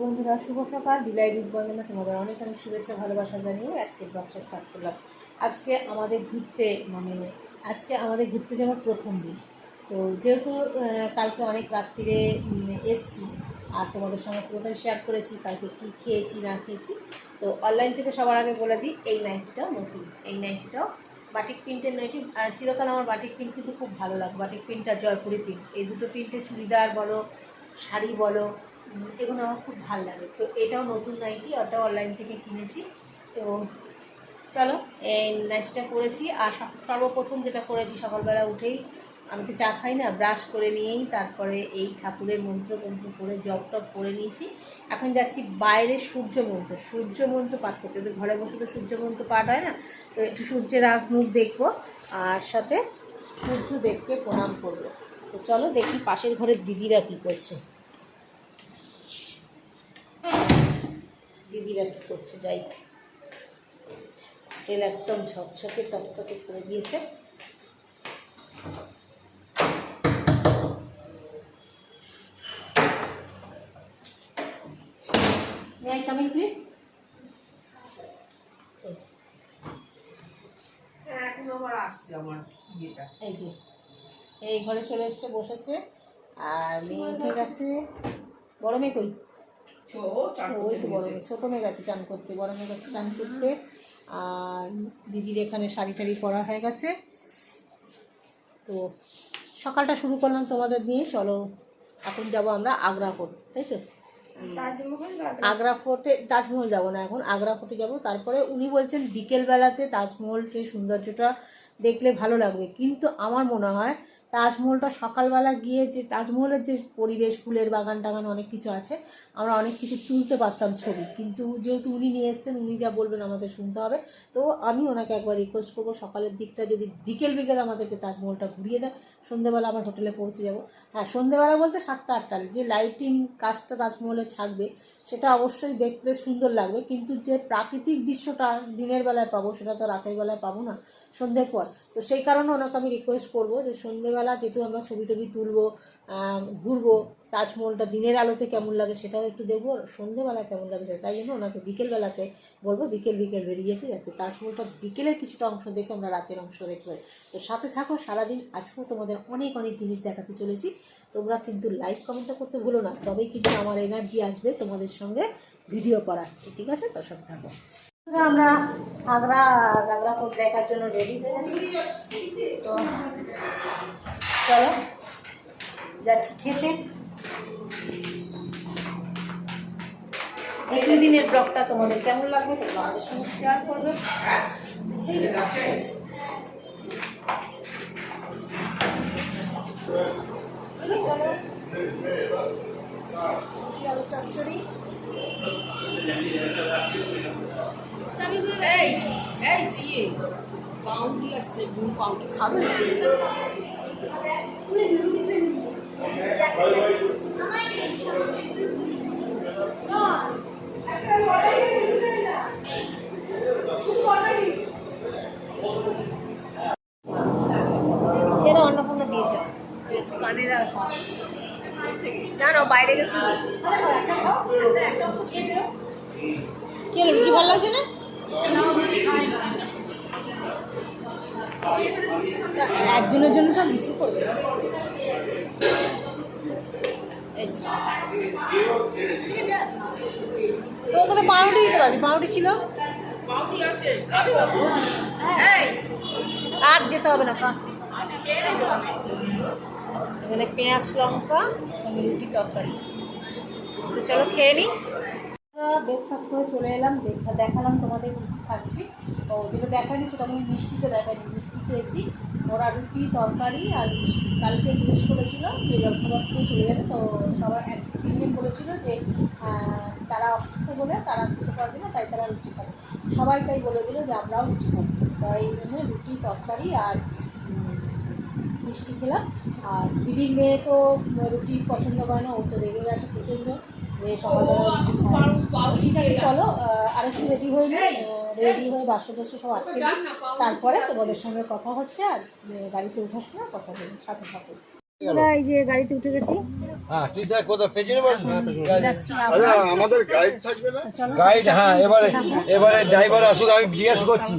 বন্ধুরা, শুভ সকাল। বিলাই বন্দনা তোমাদের অনেক অনেক শুভেচ্ছা, ভালোবাসা জানিয়ে আজকে ব্লগটা স্টার্ট করলাম। আজকে আমাদের ঘুরতে মানে আজকে আমাদের ঘুরতে যাওয়ার প্রথম দিন। তো যেহেতু কালকে অনেক রাত্রিরে এসছি, আর তোমাদের সঙ্গে পুরোটাই শেয়ার করেছি, কালকে কী খেয়েছি, না খেয়েছি, তো অনলাইন থেকে সবার আগে বলে দিই, এই নাইটিটাও নতুন। এই নাইটিটাও বাটিক প্রিন্টের নাইটি চিরকাল আমার বাটিক প্রিন্ট কিন্তু খুব ভালো লাগে। বাটিক প্রিন্টটা জয়পুরি প্রিন্ট এই দুটো প্রিন্টে চুড়িদার বলো, শাড়ি বলো এগুলো আমার খুব ভালো লাগে। তো এটাও নতুন নাইটি ওটাও অনলাইন থেকে কিনেছি। এবং চলো, এই নাইটিটা করেছি। আর সর্বপ্রথম যেটা করেছি সকালবেলা উঠেই, আমি তো চা খাই না ব্রাশ করে নিয়েই তারপরে এই ঠাকুরের মন্ত্র মন্ত্র করে জপ টপ করে নিয়েছি। এখন যাচ্ছি বাইরে সূর্য মন্ত্র। সূর্য মন্ত্র পাঠ করতে। তো ঘরে বসে তো সূর্য মন্ত্র পাঠ হয় না? তো একটু সূর্যের আগ মুখ দেখব, আর সাথে সূর্য দেবকে প্রণাম করব। তো চলো দেখি পাশের ঘরের দিদিরা কী করছে। কী করছে যাই তেল একদম ঝকঝকে তকতকে করে দিয়েছে। ইয়েটা। এই যে। এই ঘরে চলে এসছে বসেছে। আর মেয়ে উঠে গেছে। বড় মেয়ে কই? ওই তো বড় মেয়ে ছোটো মেয়ে গেছে চান করতে বড় মেয়ে গেছে চান করতে। আর দিদির এখানে শাড়ি টাড়ি পরা হয়ে গেছে। তো সকালটা শুরু করলাম তোমাদের নিয়ে চলো এখন যাব আমরা আগ্রা ফোর্ট তাই তো? তাজমহল আগ্রা ফোর্টে তাজমহল যাব না এখন আগ্রা ফোর্টে যাব। তারপরে উনি বলছেন বিকেলবেলাতে তাজমহলকে সৌন্দর্যটা দেখলে ভালো লাগবে। কিন্তু আমার মনে হয় তাজমহলটা সকালবেলা গিয়ে যে তাজমহলের যে পরিবেশ, ফুলের বাগান টাগান অনেক কিছু আছে, আমরা অনেক কিছু তুলতে পারতাম ছবি। কিন্তু যেহেতু উনি নিয়ে এসছেন, উনি যা বলবেন আমাদের শুনতে হবে। তো আমি ওনাকে একবার রিকোয়েস্ট করব, সকালের দিকটা যদি বিকেল বিকেল আমাদেরকে তাজমহলটা ঘুরিয়ে দেয় সন্ধ্যেবেলা আমার হোটেলে পৌঁছে যাব। হ্যাঁ সন্ধ্যেবেলা বলতে সাতটা আটটা যে লাইটিং কাজটা তাজমহলে থাকবে সেটা অবশ্যই দেখতে সুন্দর লাগবে। কিন্তু যে প্রাকৃতিক দৃশ্যটা দিনের বেলায় পাবো, সেটা তো রাতের বেলায় পাবো না, সন্ধ্যের পর। তো সেই কারণে ওনাকে আমি রিকোয়েস্ট করব যে সন্ধ্যেবেলা যেহেতু আমরা ছবি টবি তুলবো ঘুরবো, তাজমহলটা দিনের আলোতে কেমন লাগে সেটাও একটু দেখব সন্ধ্যেবেলা কেমন লাগে সেটা, তাই জন্য ওনাকে বিকেলবেলাতে বলব, বিকেল বিকেল বেরিয়ে যেতে, যাতে তাজমহলটা বিকেলের কিছুটা অংশ দেখে আমরা রাতের অংশ দেখব তো সাথে থাকো, সারাদিন আজকেও তোমাদের অনেক অনেক জিনিস দেখাতে চলেছি। তোমরা কিন্তু লাইক কমেন্টটা করতে ভুলো না। তবেই কিন্তু আমার এনার্জি আসবে তোমাদের সঙ্গে ভিডিও করার। ঠিক আছে? তো সব থাকো। আমরা আগ্রা আগ্রা ফোর্ট দেখার জন্য রেডি হয়ে গেছি। তো চলো, যাচ্ছি খেতে। একই দিনের ব্লগটা তোমাদের কেমন লাগবে তোমরা শেয়ার করবে। চলো আলু চচ্চড়ি এই এই ইয়ে পাউন্ডি আছে গুণ পাউন্ডি খাবে ভালো লাগছে না? একজনের জন্য তো লুচি করবে এই তো পাউরুটি দিতে পারছি পাউরুটি ছিল আর যেতে হবে না এখানে পেঁয়াজ লঙ্কা রুটি তরকারি তো চলো খেয়ে নিই। ব্রেকফাস্ট করে চলে এলাম দেখা দেখালাম তোমাদের কী কী খাচ্ছি। ও, যেটা দেখানি সেটা আমি মিষ্টিতে দেখানি মিষ্টি খেয়েছি। ওরা রুটি, তরকারি আর কালকে জিজ্ঞেস করেছিল, যে জলখাবার খেয়ে চলে যাবে, তো সবাই এক তিনজন বলেছিল যে তারা অসুস্থ বলে তারা খেতে পারবে না, তাই তারা রুটি খাবে। সবাই তাই বলে দিল যে আমরাও রুটি খাব। তাই এই রুটি, তরকারি আর মিষ্টি খেলাম আর দিদির মেয়ে তো রুটি পছন্দ করে না ও তো রেগে গেছে প্রচণ্ড মেয়ে সকালবেলা ঠিক আছে চলো আর আরেকটু রেডি হয়ে যায় রেডি হয়ে বাসন টাসন সব আটকে তারপরে তোমাদের সঙ্গে কথা হচ্ছে আর গাড়িতে ওঠার সময় কথা বলি সাথে সাথে গাড়িতে উঠে গেছি হ্যাঁ তুই দেখ কোথাও পেছনে বসবি যাচ্ছি আচ্ছা আমাদের গাইড থাকবে না গাইড হ্যাঁ এবারে এবারে ড্রাইভার আসুক আমি জিজ্ঞেস করছি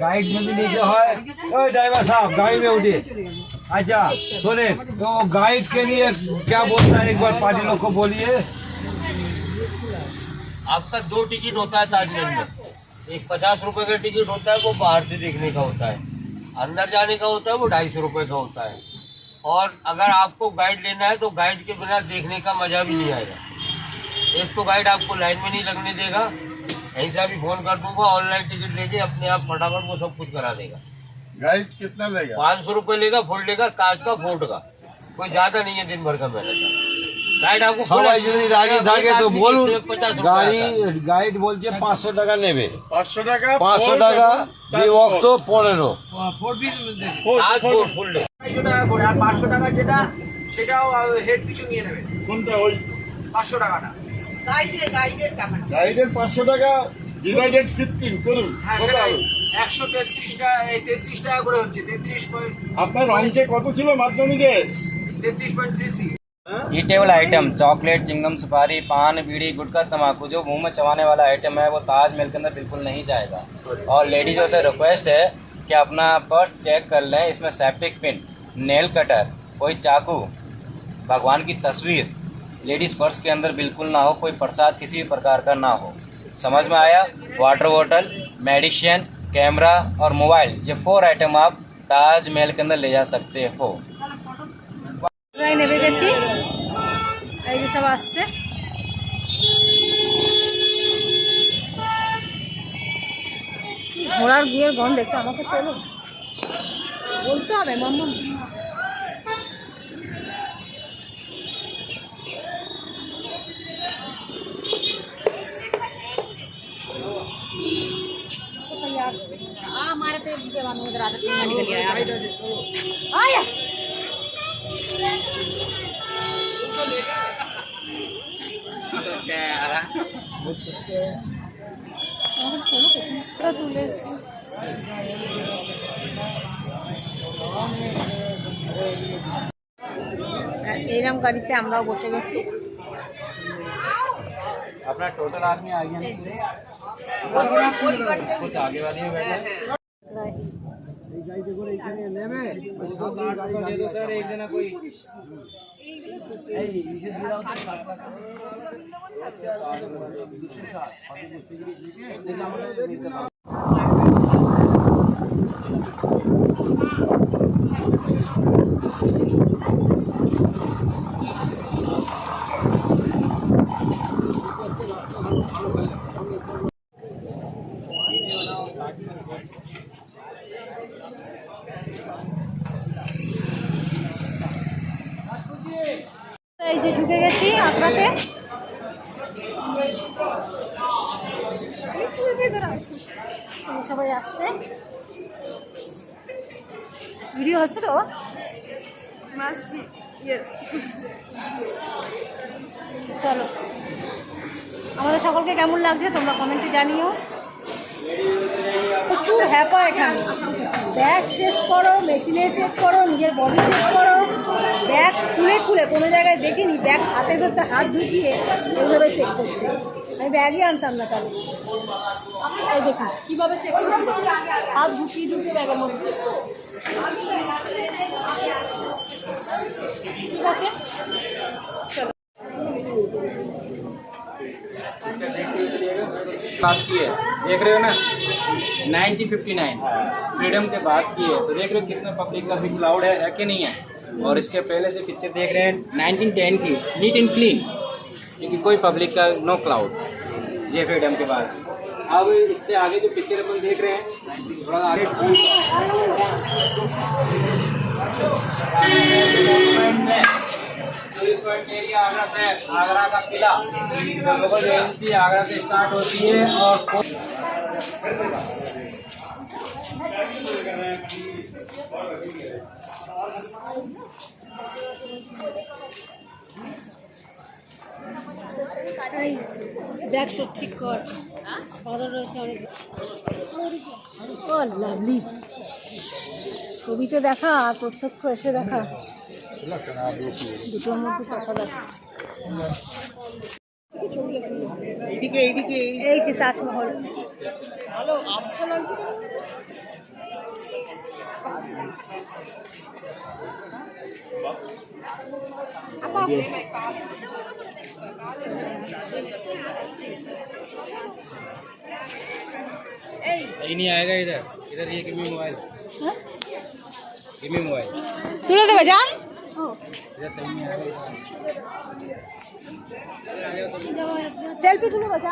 गाइड যদি নিতে হয় ओए ड्राइवर साहब गाड़ी में उठिए अच्छा सुने तो गाइड के लिए क्या बोलता है एक बार पार्टी लोग को बोलिए आपका दो टिकट होता है ताजमहल में एक पचास रुपए का टिकट होता है वो बाहर से देखने का होता है अंदर जाने का होता है वो ढाई सौ रुपये का होता है और अगर आपको गाइड लेना है तो गाइड के बिना देखने का मज़ा भी नहीं आएगा। एक तो गाइड आपको लाइन में नहीं लगने देगा ऐसा भी फ़ोन कर दूँगा ऑनलाइन टिकट लेके अपने आप फटाफट वो सब कुछ करा देगा। गाइड कितना लेगा? पाँच सौ रुपये लेगा फोल्ड लेगा काज का फोर्ट का। कोई ज़्यादा नहीं है दिन भर का मेहनत का। गाइड आपको तो पचास गाइड बोलते पाँच सौ टका ले पाँच सौ टका? पाँच सौ टका এই পনেরো। টাকা করে আর পাঁচশো টাকা যেটা সেটাও হেড পিছু নিয়ে নেবে। কোনটা ওই? পাঁচশো টাকাটা। গাইডের পাঁচশো টাকা ডিভাইডেড ফিফটিন করুন। হ্যাঁ, একশো তেত্রিশটা তেত্রিশ টাকা করে হচ্ছে তেত্রিশ আপনার অঙ্কে কত ছিল মাধ্যমিকে তেত্রিশ point three eatable item chocolate chewing gum सुपारी पान बीड़ी गुटका तम्बाकू जो मुँह में चबाने वाला आइटम है, वो ताजमहल के अंदर बिल्कुल नहीं जाएगा। और लेडीजों से रिक्वेस्ट है कि अपना पर्स चेक कर लें, इसमें सेप्टिक पिन नेल कटर कोई चाकू, भगवान की तस्वीर लेडीज़ पर्स के अंदर बिल्कुल ना हो, कोई प्रसाद किसी भी प्रकार का ना हो। समझ में आया? वाटर बॉटल मेडिसिन कैमरा और मोबाइल ये फोर आइटम आप ताजमहल के अंदर ले जा सकते हो। নেমে গেছি এই যে সব আসছে কি ঘোড়ার বিয়ের গন্ধ দেখতে আমাকে চলো বলতে হবে মাম্মা हमारे पे जवान में राजा निकल गया आया এইরকম গাড়িতে আমরাও বসে গেছি अपना टोटल आदमी आ गया कुछ आगे वाली में बैठे এই যে ঢুকে গেছি আপনাকে সবাই আসছে। ভিডিও হচ্ছে তো? চলো। আমাদের সকলকে কেমন লাগছে তোমরা কমেন্টে জানিও। প্রচুর হ্যাপা এখানে। ব্যাগ টেস্ট করো মেশিনে চেক করো, নিজের বডি চেক করো। ব্যাগ খুলে খুলে, কোনো জায়গায় দেখিনি, ব্যাগ হাতে ধরতে হাত ঢুকিয়ে এইভাবে চেক করতে। আমি ব্যাগই আনতাম না তাহলে এই দেখুন কীভাবে চেক করতে হাত ঢুকিয়ে ঢুকিয়ে ব্যাগের মধ্যে check করতে। ঠিক আছে बात की है देख रहे हो ना 1959 फ्रीडम के बाद की है तो देख रहे हो कितना पब्लिक का भी क्लाउड है, है कि नहीं है और इसके पहले से पिक्चर देख रहे हैं 1910 की नीट एंड क्लीन क्योंकि कोई पब्लिक का नो क्लाउड ये फ्रीडम के बाद अब इससे आगे जो पिक्चर अपन देख रहे हैं, थोड़ा आगरा से, आगरा का किला। लोकल एजेंसी आगरा से स्टार्ट होती है और এই ব্যাগ সব ঠিক কর। অর্ডার রয়েছে অনেক ও লাভলি। ছবিতে দেখা আর প্রত্যক্ষ এসে দেখা। দুটোর মধ্যে তফাৎ আছে। এই যে তাজমহল। सही नहीं आएगा इधर। इधर ये किमी मोबाइल किमी मोबाइल तू लोग बजा इधर सही नहीं आएगा सेल्फी तुम तो- बजा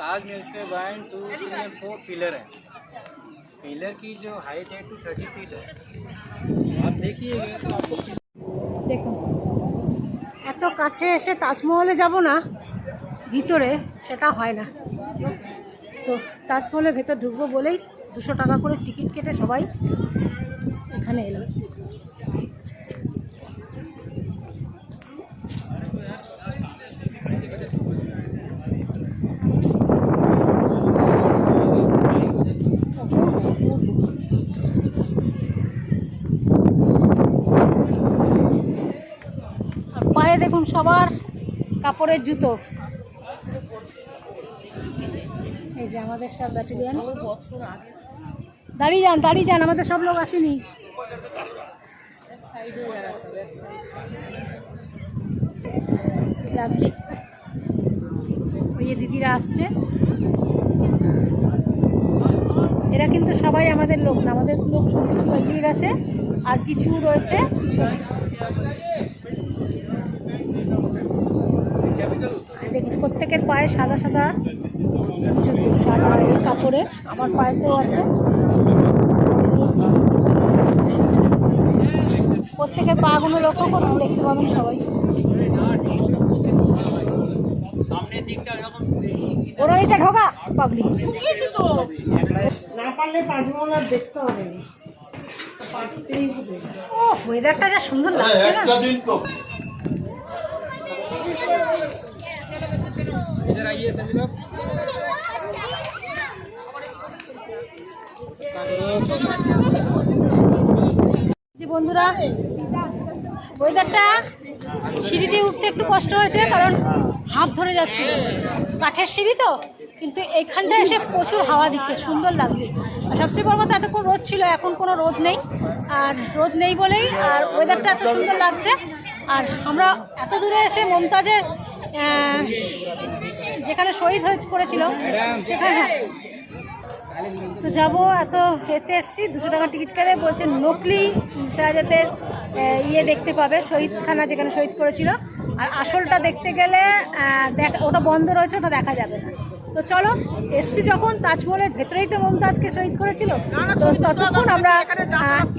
ताज में इसके one two three and four pillar हैं पिलर की जो हाइट है टू थर्टी फीट है आप देखिएगा तो आपको দেখুন এত কাছে এসে তাজমহলে যাব না ভিতরে সেটা হয় না তো তাজমহলের ভেতর ঢুকবো বলেই দুশো টাকা করে টিকিট কেটে সবাই এখানে এলাম দেখুন সবার কাপড়ের জুতো। এই যে আমাদের সব ব্যাটালিয়ান। দাঁড়িয়ে যান দাঁড়িয়ে যান, আমাদের সব লোক আসেনি। ওই যে দিদিরা আসছে। এরা কিন্তু সবাই আমাদের লোক না, আমাদের লোক সব কিছু এগিয়ে গেছে, আর কিছু রয়েছে। দেখুন প্রত্যেকের পায়ে সাদা সাদা জুতো সাদা এই কাপড়ের আমার পায়েতেও আছে। প্রত্যেকের পাগুলো লক্ষ্য করুন দেখতে পাবেন সবাই। ওরা এটা ঢোকা পাবলিক না পারলে তাজমহল আর দেখতে হবে ও ওয়েদারটা যা সুন্দর লাগছে না। इधर आइए सभी लोग যে বন্ধুরা ওয়েদারটা সিঁড়ি দিয়ে উঠতে একটু কষ্ট হয়েছে কারণ হাত ধরে যাচ্ছিল কাঠের সিঁড়ি তো কিন্তু এইখানটা এসে প্রচুর হাওয়া দিচ্ছে সুন্দর লাগছে আর সবচেয়ে বড় কথা এতক্ষণ রোদ ছিল এখন কোনো রোদ নেই আর রোদ নেই বলেই আর ওয়েদারটা এত সুন্দর লাগছে আর আমরা এত দূরে এসে মমতাজের আহ, যেখানে শহীদ হয়ে করেছিল সেখানে। হ্যাঁ, তো যাব এত এতে এসছি দুশো টাকা টিকিট কেটে বলছে নকলি শাহজাতের আহ, ইয়ে দেখতে পাবে শহীদখানা যেখানে শহীদ করেছিল। আর আসলটা দেখতে গেলে দেখ ওটা বন্ধ রয়েছে ওটা দেখা যাবে না। তো চলো এসছি যখন তাজমহলের ভেতরেই তো মমতাজকে শহীদ করেছিল। তো ততক্ষণ আমরা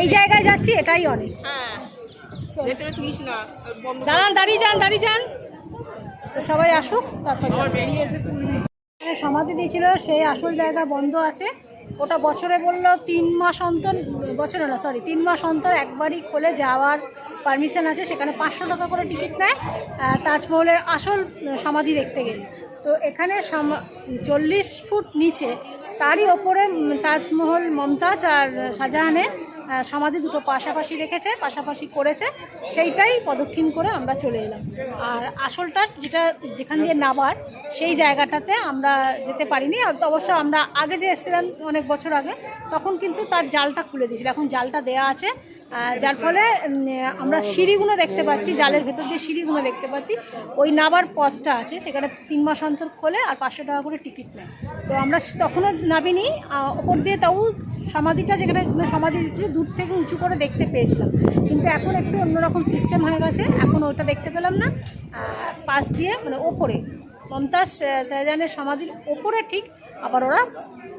এই জায়গায় যাচ্ছি এটাই অনেক। না দাঁড়ান দাঁড়িয়ে যান দাঁড়িয়ে যান। তো সবাই আসুক, তারপর। সমাধি দিয়েছিল, সেই আসল জায়গা বন্ধ আছে। ওটা বছরে বলল তিন মাস অন্তর, বছরে না সরি তিন মাস অন্তর একবারই খোলে যাওয়ার পারমিশন আছে। সেখানে পাঁচশো টাকা করে টিকিট নেয় তাজমহলের আসল সমাধি দেখতে গেলে। তো এখানে চল্লিশ ফুট নিচে, তারই ওপরে তাজমহল, মমতাজ আর শাহজাহানের সমাধি দুটো পাশাপাশি রেখেছে, পাশাপাশি করেছে। সেইটাই প্রদক্ষিণ করে আমরা চলে এলাম। আর আসলটা যেটা যেখান দিয়ে নাবার সেই জায়গাটাতে আমরা যেতে পারিনি। আর অবশ্য আমরা আগে যে এসেছিলাম অনেক বছর আগে, তখন কিন্তু তার জালটা খুলে দিয়েছিল। এখন জালটা দেয়া আছে। যার ফলে আমরা সিঁড়িগুলো দেখতে পাচ্ছি, জালের ভেতর দিয়ে সিঁড়িগুলো দেখতে পাচ্ছি। ওই নাবার পথটা আছে, সেখানে তিন মাস অন্তর খোলে আর পাঁচশো টাকা করে টিকিট নেয়। তো আমরা তখনও নামিনি ওপর দিয়ে তাও সমাধিটা যেখানে সমাধি ছিল, দূর থেকে উঁচু করে দেখতে পেয়েছিলাম। কিন্তু এখন একটু অন্যরকম সিস্টেম হয়ে গেছে, এখন ওটা দেখতে পেলাম না। পাশ দিয়ে মানে ওপরে, মমতাজ শাহজাহানের সমাধির ওপরে ঠিক আবার ওরা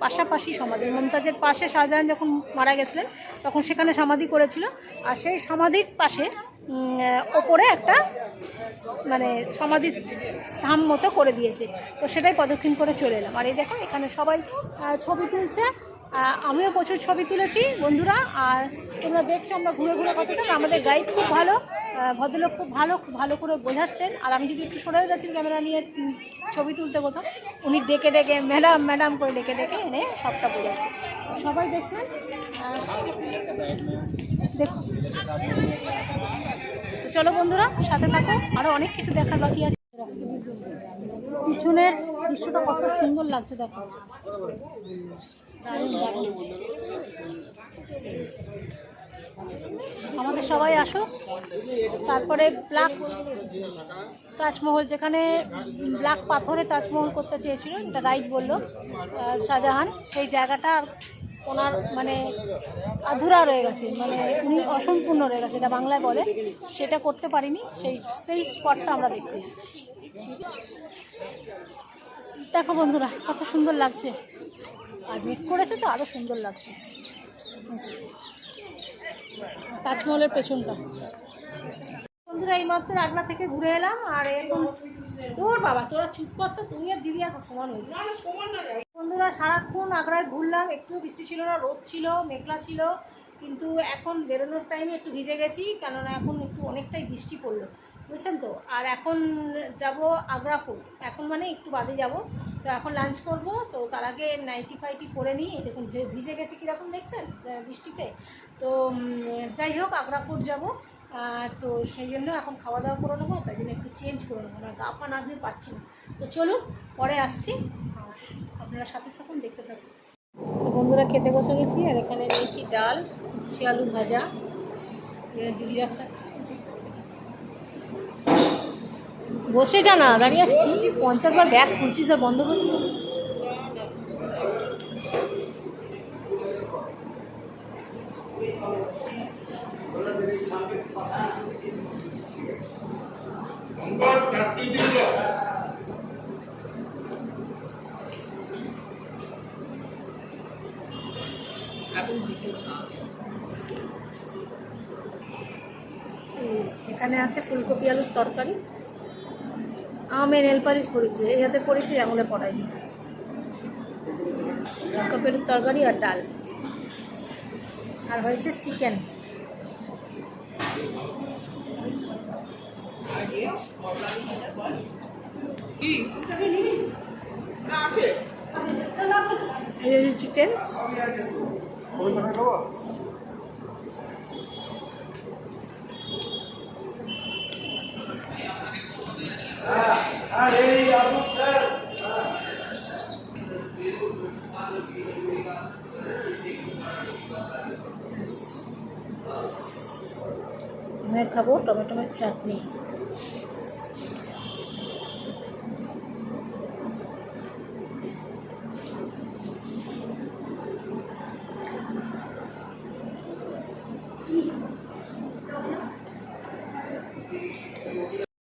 পাশাপাশি সমাধি। মমতাজের পাশে শাহজাহান যখন মারা গেছিলেন, তখন সেখানে সমাধি করেছিল। আর সেই সমাধির পাশে ওপরে একটা মানে সমাধি স্থান মতো করে দিয়েছে। তো সেটাই প্রদক্ষিণ করে চলে এলাম। আর এই দেখো, এখানে সবাই ছবি তুলছে। আমিও প্রচুর ছবি তুলেছি, বন্ধুরা। আর তোমরা দেখছ, আমরা ঘুরে ঘুরে কতটা। আমাদের গাইড খুব ভালো। ভদ্রলোক খুব ভালো ভালো করে বোঝাচ্ছেন। আর আমি যদি একটু সরেও যাচ্ছি ক্যামেরা নিয়ে ছবি তুলতে কোথাও, উনি ডেকে ডেকে, ম্যাডাম ম্যাডাম করে ডেকে ডেকে এনে সবটা বোঝাচ্ছে। সবাই দেখুন দেখুন। তো চলো বন্ধুরা, সাথে থাকো আরও অনেক কিছু দেখার বাকি আছে। পিছনের দৃশ্যটা কত সুন্দর লাগছে, দেখো। দারুণ দারুণ আমাদের সবাই আসো তারপরে ব্ল্যাক তাজমহল, যেখানে ব্ল্যাক পাথরে তাজমহল করতে চেয়েছিল এটা গাইড বলল শাহজাহান। সেই জায়গাটা ওনার মানে আধুরা রয়ে গেছে মানে উনি অসম্পূর্ণ রয়ে গেছে, এটা বাংলায় বলে। সেটা করতে পারিনি, সেই সেই স্পটটা আমরা দেখতে দেখো বন্ধুরা, কত সুন্দর লাগছে। আর মেক করেছে তো আরও সুন্দর লাগছে। আচ্ছা। তাজমহলের পেছনটা। বন্ধুরা এই মাত্র আগলা থেকে ঘুরে এলাম আর এখন তোর বাবা তোরা চুপ কর তো তুই আর দিদি এখন সমান হয়েছে। বন্ধুরা সারাক্ষণ আগ্রায় ঘুরলাম একটু বৃষ্টি ছিল না রোদ ছিল মেঘলা ছিল কিন্তু এখন বেরোনোর টাইমে একটু ভিজে গেছি কেননা এখন একটু অনেকটাই বৃষ্টি পড়ল বুঝছেন তো? আর এখন যাব আগ্রা ফোর্ট এখন মানে একটু বাদে যাব। তো এখন লাঞ্চ করব তো তার আগে নাইটি ফাইটি পরে নিই দেখুন ভিজে গেছে কীরকম দেখছেন বৃষ্টিতে? তো যাই হোক আগ্রা ফোর্ট যাব তো সেই জন্য এখন খাওয়া দাওয়া করে নেব, তাই জন্য একটু চেঞ্জ করে নেব। না, গা পা না পাচ্ছি না। তো চলুন, পরে আসছি। আপনারা সাথে থাকুন, দেখতে থাকুন। বন্ধুরা, খেতে বসে গেছি, আর এখানে নিয়েছি ডাল উচ্ছে আলু ভাজা। দিদিরা খাচ্ছে বসে যা না, দাঁড়িয়ে আছি পঞ্চাশ বার ব্যাগ খুলছিস আর বন্ধ করছিস। এখানে আছে ফুলকপি আলুর তরকারি। আমি নেল পালিশ করেছি এই হাতে পড়েছি আঙুলে পড়াইনি ফুলকপি আলুর তরকারি আর ডাল। আর হয়েছে চিকেন। চিকেন। আমি খাব টমেটোমের চাটনি